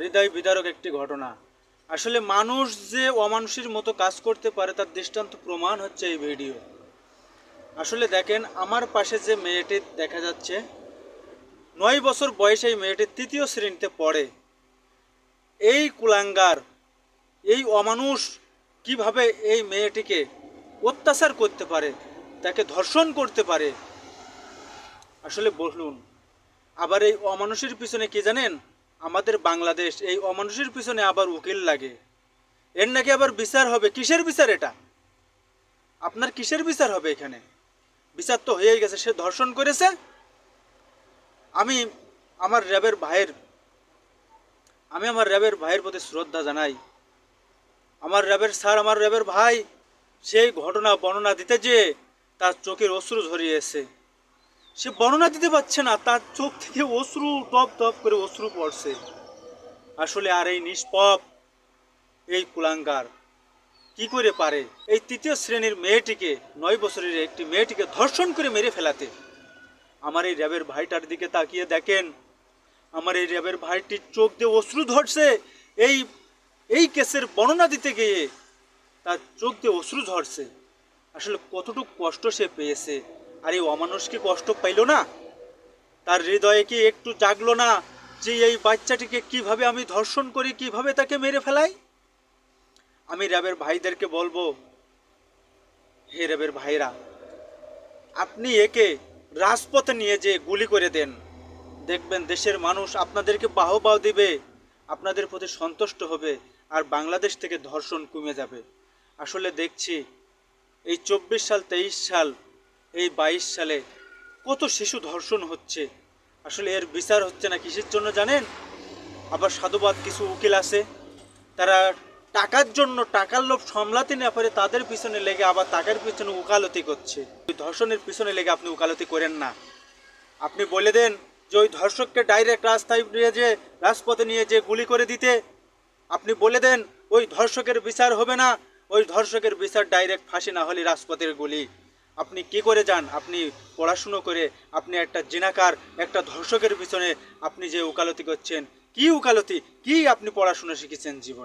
হৃদয় বিদারক একটি ঘটনা। আসলে মানুষ যে অমানুষের মতো কাজ করতে পারে তার দৃষ্টান্ত প্রমাণ হচ্ছে এই ভিডিও। আসলে দেখেন, আমার পাশে যে মেয়েটি দেখা যাচ্ছে, নয় বছর বয়সে এই মেয়েটি তৃতীয় শ্রেণীতে পড়ে। এই কুলাঙ্গার, এই অমানুষ কীভাবে এই মেয়েটিকে অত্যাচার করতে পারে, তাকে ধর্ষণ করতে পারে? আসলে বলুন, আবার এই অমানুষের পিছনে কি জানেন? আমাদের বাংলাদেশ, এই অমানুষের পিছনে আবার উকিল লাগে। এর নাকি আবার বিচার হবে? কিসের বিচার এটা? আপনার কিসের বিচার হবে এখানে? বিচার তো হয়েই গেছে, সে ধর্ষণ করেছে। আমি আমার র্যাবের ভাইয়ের, আমি আমার র্যাবের ভাইয়ের প্রতি শ্রদ্ধা জানাই। আমার র্যাবের স্যার, আমার র্যাবের ভাই, সেই ঘটনা, বর্ণনা দিতে যেয়ে তার চোখের অশ্রু ঝরিয়েছে। সে বর্ণনা দিতে পারছে না, তার চোখ থেকে অশ্রু টপ টপ করে অশ্রু পড়ছে। আসলে আর এই নিষ্পপ এই কুলাঙ্গার কি করে পারে? এই তৃতীয় শ্রেণির মেয়েটিকে, নয় বছরের একটি মেয়েটিকে ধর্ষণ করে মেরে ফেলাতে। আমার এই র্যাবের ভাইটার দিকে তাকিয়ে দেখেন। আমার এই র্যাবের ভাইটির চোখ দিয়ে অশ্রু ধরছে। এই এই কেসের বর্ণনা দিতে গিয়ে তার চোখ দিয়ে অশ্রু ঝরছে। আসলে কতটুকু কষ্ট সে পেয়েছে। আর এই অমানুষ কি কষ্ট পাইল না? তার হৃদয়ে কি একটু জাগলো না যে এই বাচ্চাটিকে কীভাবে আমি ধর্ষণ করি, কীভাবে তাকে মেরে ফেলাই? আমি র্যাবের ভাইদেরকে বলব, হে র্যাবের ভাইরা আপনি একে রাজপথে নিয়ে যে গুলি করে দেন। দেখবেন দেশের মানুষ আপনাদেরকে বাহবাহ দিবে, আপনাদের প্রতি সন্তুষ্ট হবে, আর বাংলাদেশ থেকে ধর্ষণ কমে যাবে। আসলে দেখছি, এই চব্বিশ সাল, তেইশ সাল এই বাইশ সালে কত শিশু ধর্ষণ হচ্ছে? আসলে এর বিচার হচ্ছে না কিসের জন্য জানেন? আবার সাধুবাদ কিছু উকিল আছে, তারা টাকার জন্য টাকার লোভ সামলাতে না পারে তাদের পিছনে লেগে আবার টাকার পিছনে উকালতি করছে। ওই ধর্ষণের পিছনে লেগে আপনি উকালতি করেন না। আপনি বলে দেন যে ওই ধর্ষককে ডাইরেক্ট রাস্তায় নিয়ে যে রাজপথে নিয়ে যে গুলি করে দিতে। আপনি বলে দেন ওই ধর্ষকের বিচার হবে না, ওই ধর্ষকের বিচার ডাইরেক্ট ফাঁসি না হলে রাজপথের গুলি। আপনি কি করে যান? আপনি পড়াশুনো করে আপনি একটা জেনাকার, একটা ধর্ষকের পিছনে আপনি যে উকালতি করছেন, কি উকালতি কি আপনি পড়াশুনো শিখেছেন জীবন?